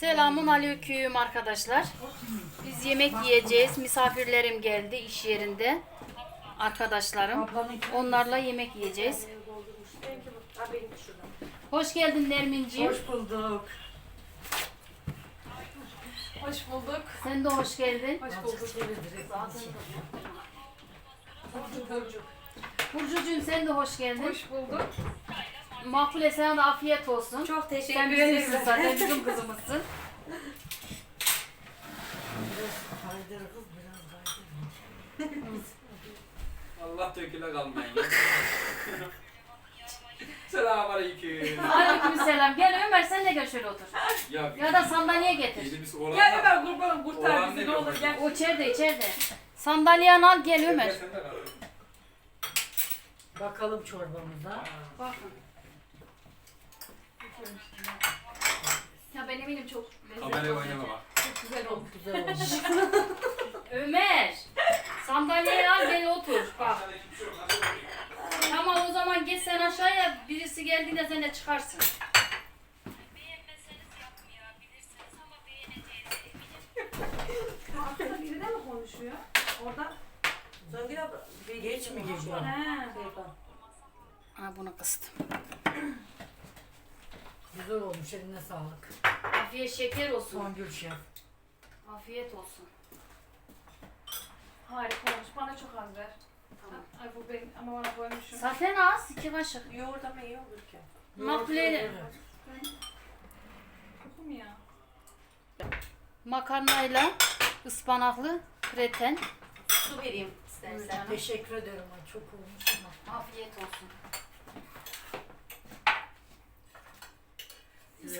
Selamun aleyküm arkadaşlar. Biz yemek yiyeceğiz. Misafirlerim geldi iş yerinde. Arkadaşlarım. Onlarla yemek yiyeceğiz. Hoş geldin Nermin'ciğim. Hoş bulduk. Hoş bulduk. Sen de hoş geldin. Hoş bulduk. Burcucuğum sen de hoş geldin. Hoş bulduk. Makbule sana da afiyet olsun. Çok Sen teşekkür bizimsin ederim. zaten bizim kızımızsın. Allah döküle kalmayın. Selamünaleyküm. Aleykümselam. Gel Ömer sen de gel şöyle otur. Ya, Ya da sandalye getir. Oranla. Gel Ömer kurbanım kurtar Oğlan bizi ne ne olur gel. O içeride içeride. Sandalyeni al gel Ömer. Sen Ya ben eminim çok Kameraya lezzetli oynama olacak. bak. Çok güzel oldu. Güzel olmuş. Ömer. Sandalyeyi al gel otur. Bak. Tamam o zaman geç sen aşağıya. Birisi geldiğinde sen de çıkarsın. Arkada biri de mi konuşuyor? Orada. Songül abla bir Geç mi geliyor? He. Ha bunu kıstım. Güzel olmuş eline sağlık. Afiyet şeker olsun. Songül şef. Afiyet olsun. Harika olmuş. Bana çok az ver. Tamam. Ay bu benim ama bana koymuşum. Zaten az iki kaşık. Yoğurt ama iyi olur ki. Makbule Evet. Kokum ya. makarnayla ıspanaklı kreten. Su vereyim istersen. Teşekkür ederim. Çok olmuş ama. Afiyet olsun.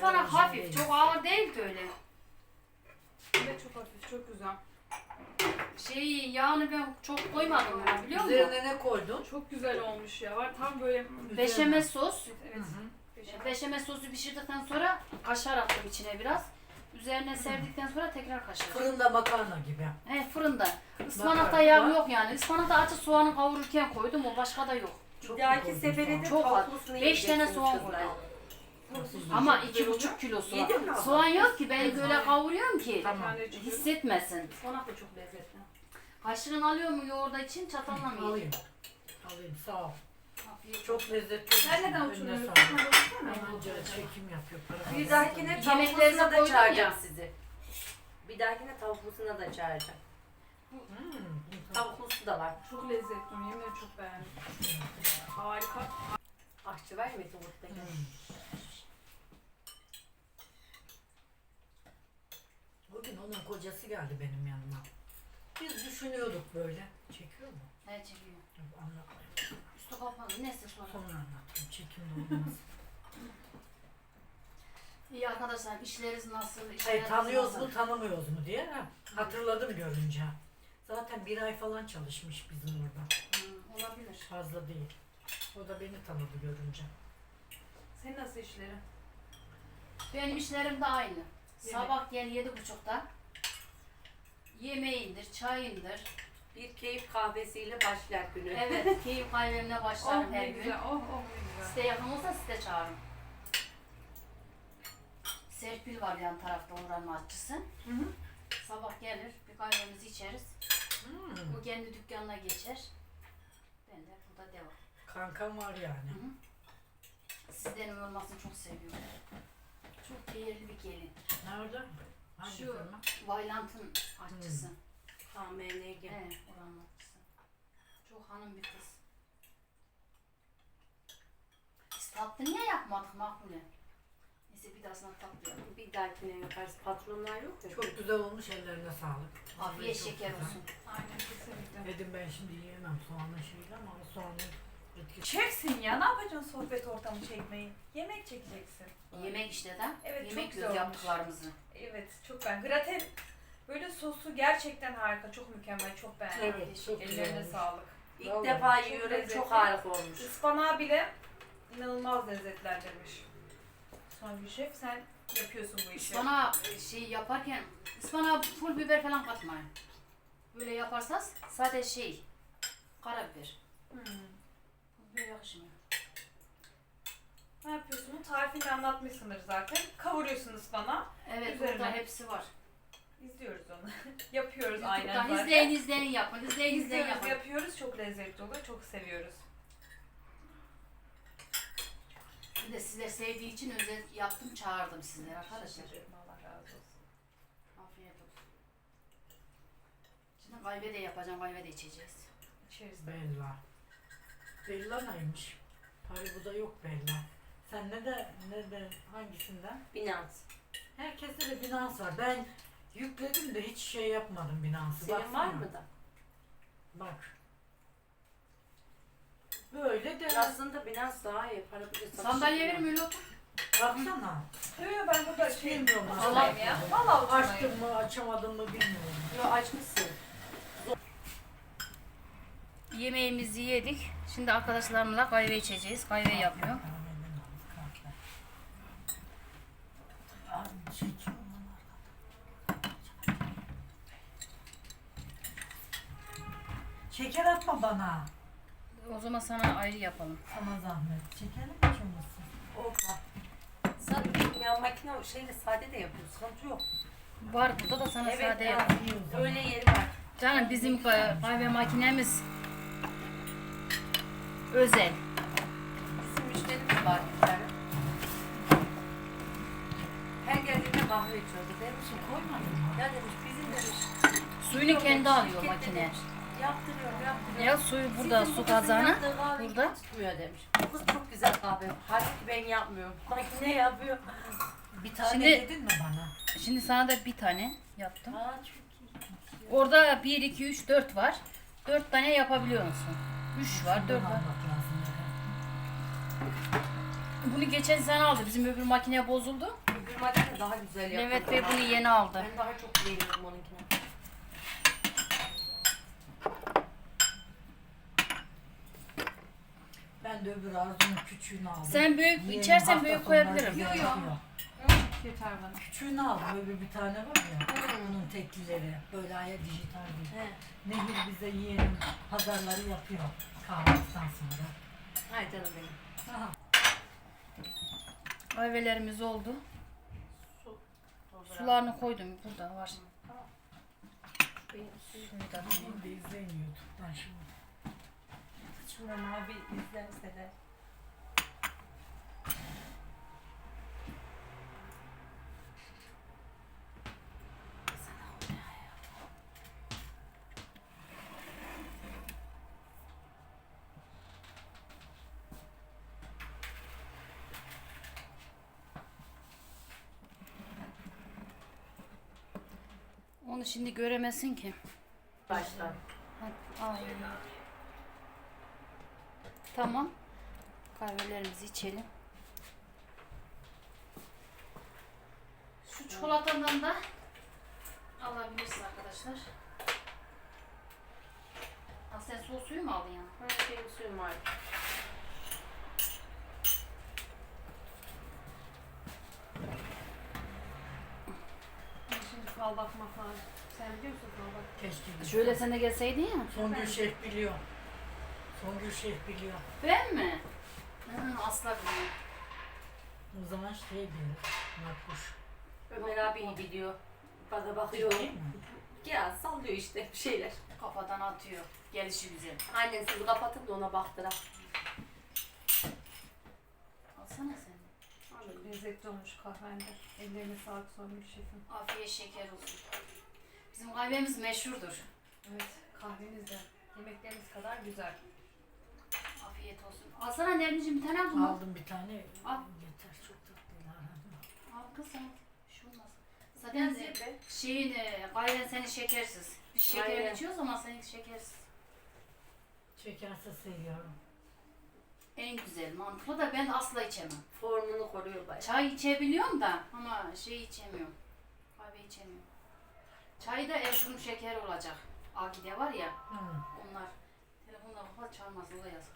Ispanak hafif, çok ağır değil ki öyle. Evet çok hafif çok güzel. Şey yağını ben çok koymadım ya biliyor musun? Üzerine ne koydun? Çok güzel olmuş ya. Var tam böyle. Beşamel sos. Evet. Beşamel sosu pişirdikten sonra kaşar attım içine biraz. Üzerine serdikten sonra tekrar kaşar. Fırında makarna gibi. He fırında. Ispanakta Makarna yağ yok yani. Ispanakta açı soğanı kavururken koydum o başka da yok. Çok Bir dahaki sefere de. Çok az. Beş tane yiyeceksiniz soğan kızlar. koydum. Ama iki buçuk kilo soğan. Yedin mi abla? Soğan yok ki ben böyle kavuruyorum ki Tamam. hissetmesin. Ispanak da çok lezzetli. Kaşığını alıyor mu yoğurda için çatalla mı yiyeyim? Alayım. Alayım sağ ol. Çok lezzetli. Sen neden baksana. Ayrıca çekim yapıyor. para Bir dahakine tavuklusuna da koydum çağıracağım ya. sizi. Bir dahakine tavuklusuna da çağıracağım. Hmm, Tavuklusu da var. Çok lezzetli. Yemin ederim çok beğendim. Harika. Aşçı var Metin Mutlu'da. hmm. Bugün onun kocası geldi benim yanıma. Biz düşünüyorduk böyle. Çekiyor mu? Ne çekiyor? Yok anlatmayayım. Üstü kapalı. Neyse sonra. Sonra anlatayım. Çekimde olmaz. İyi arkadaşlar işleriniz nasıl? Hayır işleriniz tanıyoruz nasıl? mu tanımıyoruz mu diye. Ha, hatırladım görünce. Zaten bir ay falan çalışmış bizim orada. Hı, olabilir. Fazla değil. O da beni tanıdı görünce. Senin nasıl işlerin? Benim işlerim de aynı. Sabah gel yedi buçukta. Yemeğindir, çayındır. Bir keyif kahvesiyle başlar günü. Evet, keyif kahvemle Oh başlarım her ne gün. güzel. Oh oh ne güzel. Site yakın olsa site çağırın. Serpil var yan tarafta oranın aşçısı. Hı hı. Sabah gelir, bir kahvemizi içeriz. Hmm. O kendi dükkanına geçer. Ben de burada devam. Kankam var yani. Sizlerin olmasını çok seviyorum. Çok değerli bir gelin. Nerede? Hangi Şu firma? Vailant'ın aşçısı. KMNG. Evet, oranın aşçısı. Çok hanım bir kız. Biz tatlı niye yapmadık Makbule? Neyse bir daha sana tatlı yapalım. Bir dahakine yaparız. Patronlar yok ya. Çok güzel olmuş ellerine sağlık. Afiyet şeker güzel. olsun. Aynen kesinlikle. Dedim ben şimdi yiyemem soğanın şeyiyle ama etkisi. Çeksin ya. Ne yapacaksın sohbet ortamı çekmeyi? Yemek çekeceksin. Yemek işte de. Evet, çok Yemek güzel yiyoruz olmuş. yaptıklarımızı. Evet çok ben. Graten böyle sosu gerçekten harika. Çok mükemmel. Çok beğendim. Evet, çok Ellerine sağlık. İlk Vallahi defa çok yiyorum. lezzetli. Çok harika olmuş. Ispanağı bile inanılmaz lezzetlendirmiş. Songül Şef sen yapıyorsun bu işi. Bana şey yaparken ıspanağa pul biber falan katmayın. Böyle yaparsanız sadece şey karabiber. Hmm. Biber yakışmıyor. Ne yapıyorsun? Tarifini anlatmışsındır zaten. Kavuruyorsun ıspanağı. Evet Üzerine. burada hepsi var. İzliyoruz onu. Yapıyoruz aynen YouTube'dan zaten. izleyin izleyin yapın. İzleyin izleyin İzliyoruz, yapın. yapıyoruz. Çok lezzetli oluyor. Çok seviyoruz. Bir de sizler sevdiği için özel yaptım çağırdım sizleri arkadaşlar. Allah razı olsun. Afiyet olsun. Şimdi kahve de yapacağım kahve de içeceğiz. İçeriz. Bella. Bella neymiş? Haribo'da yok Bella. Sen ne de ne de hangisinden? Binans. Herkeste de Binance var. Ben yükledim de hiç şey yapmadım Binance'ı. Senin Baksana. var mı da? Bak. Böyle de Aslında Binans daha iyi. Para bir de satış Sandalye yapıyor. verir mi öyle otur? baksana. Yok ben burada Hiç şey bilmiyorum. oturayım ya. Valla. Açtım mı açamadım mı bilmiyorum. Yo açmışsın. Yemeğimizi yedik. Şimdi arkadaşlarımla kahve içeceğiz. Kahve yapıyor. Şeker atma bana. O zaman sana ayrı yapalım. Sana zahmet. Şekerli mi çoğuması? Opa. Sen ya makine şeyle sade de yapıyor. Sıkıntı yok. Var burada da sana Evet, sade ya. yap. İyi o zaman. Öyle yeri var. Canım bizim kah- kahve makinemiz özel. Bizim müşterimiz var bir tane. Her geldiğinde kahve içiyordu. Demiş ki Koymadın mı? ya demiş bizim demiş. Suyunu kendi alıyor şirket makine. demiş, Yaptırıyorum yaptırıyorum. Ya suyu burada Sizin su bu kızın kazanı. yaptığı kahveyi burada. Tutmuyor demiş. Bu kız çok güzel kahve. Halbuki ben yapmıyorum. Makine yapıyor. Bir tane Şimdi- dedin mi bana? Şimdi sana da bir tane yaptım. Aa çok iyi. Orada 1, 2, 3, 4 var. 4 tane yapabiliyor 3 var, 4 Bana var. Bunu geçen sene aldı. Bizim öbür makine bozuldu. Öbür makine daha güzel yapıyor. Mehmet Bey bunu yeni aldı. Ben daha çok beğeniyorum onunkini. Ben de öbür Arzu'nun küçüğünü aldım. Sen büyük Yeğenim içersen hafta büyük sonları koyabilirim. güzel Yo, yo. yapıyor. Yeter bana. Küçüğünü aldım. Öbür bir tane var ya. Hmm. Onun teklileri. Böyle aya dijital değil. He. Nehir bize yeğenim pazarları yapıyor. Kahvaltıdan sonra. Hay canım benim. Aha. Kahvelerimiz oldu. Sularını koydum. Burada var. Benim suyum. Suyu da koydum. Şimdi izleyin YouTube'dan şimdi. Şuram abi izlerse de. Onu şimdi göremesin ki. Başla. Hadi, al. Tamam. Kahvelerimizi içelim. Şu çikolatadan da alabilirsin arkadaşlar. Ha, sen soğuk suyu mu aldın ya? Her şeyin suyum var. Fal bakmak falan. Sen biliyor musun fal bak? Keşke bir- Şöyle sen de gelseydin ya. Songül Şef biliyor. Songül Şef biliyor. Ben mi? Hı, asla bilmiyorum. O zaman şey bilir. Makbuş. Ömer abi iyi biliyor. Bana bakıyor. Değil mi? Ya sallıyor işte bir şeyler. Kafadan atıyor. Gelişi güzel. Annen sizi kapatın da ona baktıra. Alsana sen. Çok lezzetli olmuş kahvende. Ellerine sağlık Songül şefim. Afiyet şeker olsun. Bizim kahvemiz meşhurdur. Evet kahveniz de yemekleriniz kadar güzel. Afiyet olsun. Alsana Nermin'cim bir tane aldın mı? Aldım bir tane. Al. Yeter çok tatlılar. Al kız al. Bir şey olmaz. Zaten be. şeyin e, kahven senin şekersiz. Biz şeker Aynen. içiyoruz ama senin şekersiz. Şekerse seviyorum. En güzel mantıklı da ben asla içemem. Formunu koruyor bayağı. Çay içebiliyorum da ama şey içemiyorum. Kahve içemiyorum. Çay da Erzurum şekeri olacak. Agide var ya Hı. onlar. Telefonla kapat çalmaz o da yazık.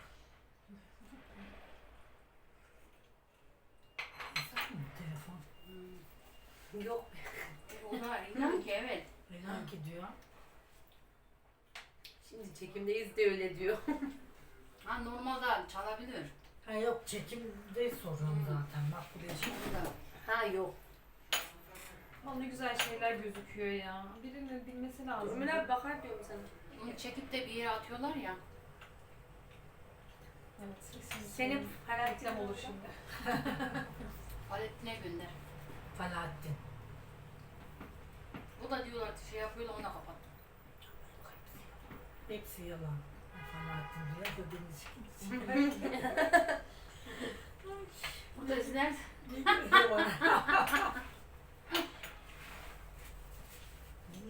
Telefon? Yok. O da inan ki evet. İnan ki diyor. Şimdi çekimdeyiz de öyle diyor. Ha normalde çalabilir. Ha yok çekimde soruyorum zaten. Bak bu değişik. Ha yok. Ama ne güzel şeyler gözüküyor ya. Birinin bilmesi lazım. Ömür abi bakar diyorum sana. Onu çekip de bir yere atıyorlar ya. Evet. Senin reklam karakter olur şimdi. Paletine gönder. Falahattin. Bu da diyorlar şey yapıyorlar ona kapat. Hepsi yalan. Falahattin diyor da deniz Bu da izler.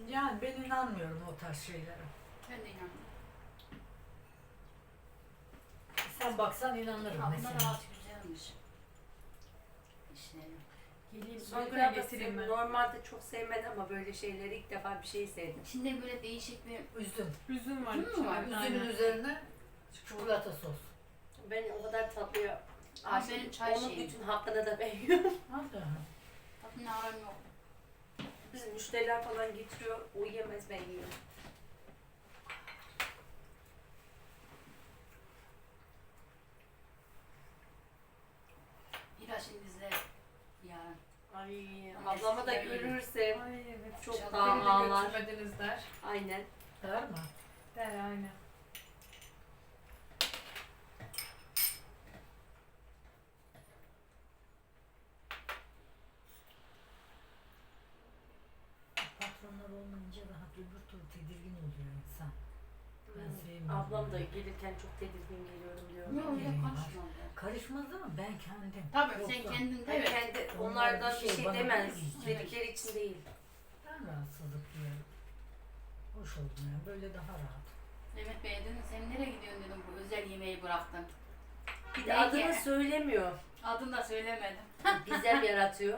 yani ben inanmıyorum o tarz şeylere. Ben de inanmıyorum. Sen baksan inanırım bunlar mesela. ağaç güzelmiş. İşleri. Geleyim Son sonra getireyim ben. Normalde çok sevmem ama böyle şeyleri ilk defa bir şey sevdim. İçinde böyle değişik bir Üzüm. Üzüm var. Üzüm mü var? içinde. Üzümün Aynen. üzerine çikolata sos. Ben o kadar tatlıya Ama aşık. benim çay Onun şeyim. bütün hakkını da ben yiyorum. Hadi. tadına aram yok. Bizim müşteriler falan getiriyor. O yemez ben yiyorum. Ay Ama ablama da yiyor. görürsem. Ay evet. Çok Çok daha Beni de ağlar. götürmediniz der. Aynen. Der mi? Der aynen. Patronlar olmayınca daha öbür türlü tedirgin oluyor insan. Ben. Ablam da gelirken çok tedirgin geliyorum diyor. Yok öyle bileyim, konuşma. Karışmaz ama ben kendim. Tabii sen Yoksa kendin de Ben evet. kendi Onlar onlardan bir bir şey şey bana demez. değil. Dedikleri için değil. Ben rahatsızlık duyuyorum. Hoş oldum ya. Böyle daha rahat. Mehmet Bey dedim sen nereye gidiyorsun dedim bu özel yemeği bıraktın. Bir de Belki- adını söylemiyor. Adını da söylemedim. Gizem yaratıyor.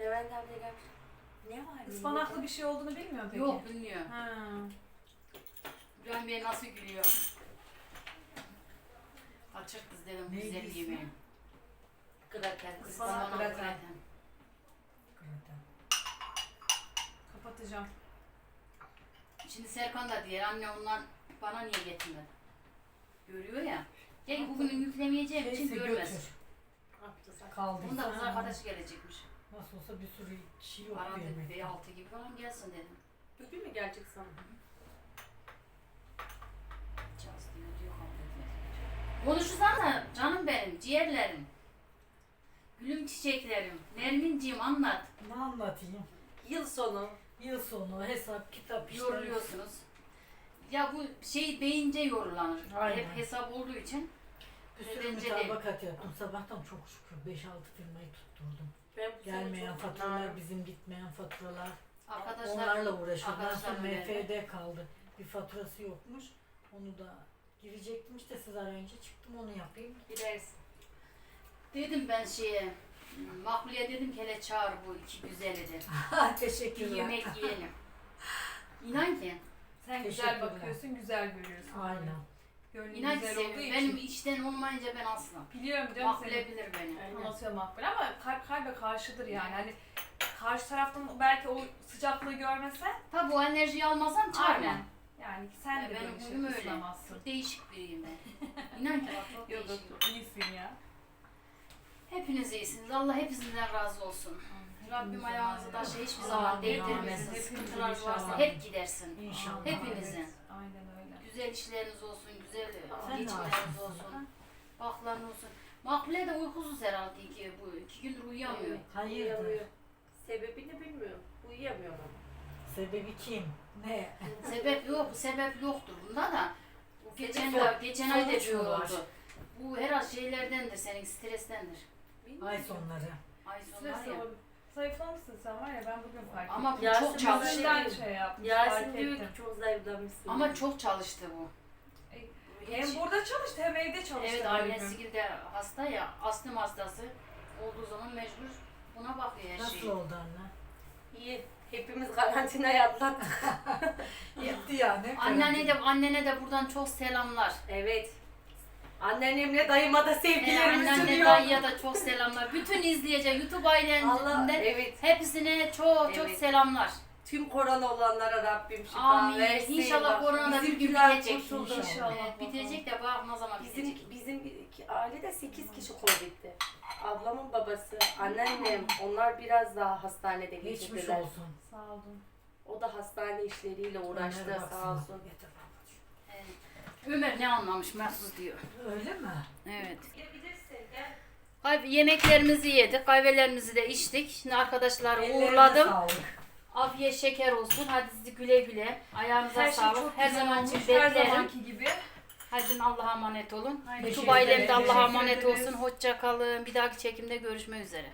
Levent abla gelmiş. Ne var? Ispanaklı bir şey olduğunu bilmiyor peki. Yok bilmiyor. Ha. Bey nasıl gülüyor. Açık kız dedim Neydi güzel ismi? yemeği. Ispanak graten. graten. Kraten. Kapatacağım. Şimdi Serkan da diyor anne ondan bana niye getirmedin? Görüyor ya. Gel bugün yüklemeyeceğim için Neyse görmez. götür. Yaptı Kaldıysa. Bunda kız arkadaşı gelecekmiş. Nasıl olsa bir sürü kişi yok Aradı yemekte. bir altı gibi falan gelsin dedim. Bugün mü gelecek sana? Çaz diyor diyor kabul etmedi. Konuşursana canım benim, ciğerlerim. Gülüm çiçeklerim. Nerminciğim anlat. Ne anlatayım? Yıl sonu. Yıl sonu hesap kitap işte. Yoruluyorsunuz. Ya bu şey beyince yorulanır. Aynen. Hep hesap olduğu için. Bir sürü Öğrenci değil. mütabakat yaptım. Sabahtan çok şükür 5-6 firmayı tutturdum. Ben bu sene Gelmeyen çok faturalar, bizim gitmeyen faturalar. Arkadaşlar Onlarla uğraşıyorum. Ben sonra. MFD kaldı. Bir faturası yokmuş. Onu da girecektim işte siz arayınca çıktım onu yapayım. Gidersin. Dedim ben şeye, Makbule'ye dedim ki hele çağır bu iki güzeli de. Bir Teşekkürler. yemek yiyelim. İnan ki, Sen güzel Teşekkürler. bakıyorsun, güzel görüyorsun. Aynen. Gönlün inan ki güzel olduğu seviyorum. için. Benim içten olmayınca ben asla. Biliyorum canım Makbule seni. bilir beni. Aynen. Anlatıyor makbule ama kalp kalbe karşıdır yani. Hani karşı taraftan belki o sıcaklığı görmese Tabi o enerjiyi almasam çağırmam. aynen. Yani sen Ya de benim huyum şey öyle. Çok değişik biriyim ben. İnan ki bak çok Yok değişik. yok iyisin ya. Hepiniz iyisiniz. Allah hepinizden razı olsun. Rabbim ayağınızı taşa hiçbir zaman değdirmesin. Sıkıntılar varsa hep gidersin. İnşallah. Hepinizin. Aynen öyle. Güzel işleriniz olsun, güzel geçimleriniz olsun. Bakların olsun. Makbule de uykusuz herhalde iki, bu iki gündür uyuyamıyor. Evet, Hayırdır? uyuyamıyor. Sebebini bilmiyorum. Uyuyamıyor ama. Sebebi kim? Ne? sebep yok, sebep yoktur bunda da. Bu geçen geçen ay da şey var? oldu. Bu herhalde şeylerdendir, senin strestendir. Bilmiyorum. Ay sonları. Ay son Stres var ya. olabilir. Zayıflamışsın sen var ya ben bugün fark ettim. Ama bu Yasin çok bize çalıştı. Yüzünden şey- yapmış Yasin fark diyor ettim. ki çok zayıflamışsın. Ama çok çalıştı bu. E, Hiç- Hem burada çalıştı hem evde çalıştı. Evet annesi de hasta ya, astım hastası olduğu zaman mecbur buna bakıyor her Nasıl şey. oldu anne? İyi. Hepimiz karantinayı atlattık. Gitti yani. Annene de annene de buradan çok selamlar. evet. Anneannemle dayıma da Ee, sevgilerimi annenle sunuyor. dayıya da çok selamlar. Bütün izleyecek YouTube Allah ailesinden evet. hepsine çok çok Evet. selamlar. Tüm korona olanlara Rabbim şifa Amin. versin. İnşallah korona da bir gün bitecek. İnşallah. Evet, bitecek de bak ne zaman bitecek. Bizim, bizim ailede 8 kişi Covid'di. Ablamın babası, anneannem onlar biraz daha hastanede Geçmiş geçirdiler. olsun. Sağ olun. O da hastane işleriyle uğraştı sağ olsun. Getir. Ömer ne anlamış mahsus diyor. Öyle mi? Evet. Hadi yemeklerimizi yedik, kahvelerimizi de içtik. Şimdi arkadaşları Ellerine uğurladım. sağlık. Afiyet şeker olsun. Hadi sizi güle güle. Ayağınıza Her şey sağlık. çok Her güzel zaman olmuş. için Her beklerim. zamanki gibi. Hadi Allah'a emanet olun. Teşekkür ailem de ederim. Allah'a Teşekkür emanet ederiz. olsun. Hoşça kalın. Bir dahaki çekimde görüşmek üzere.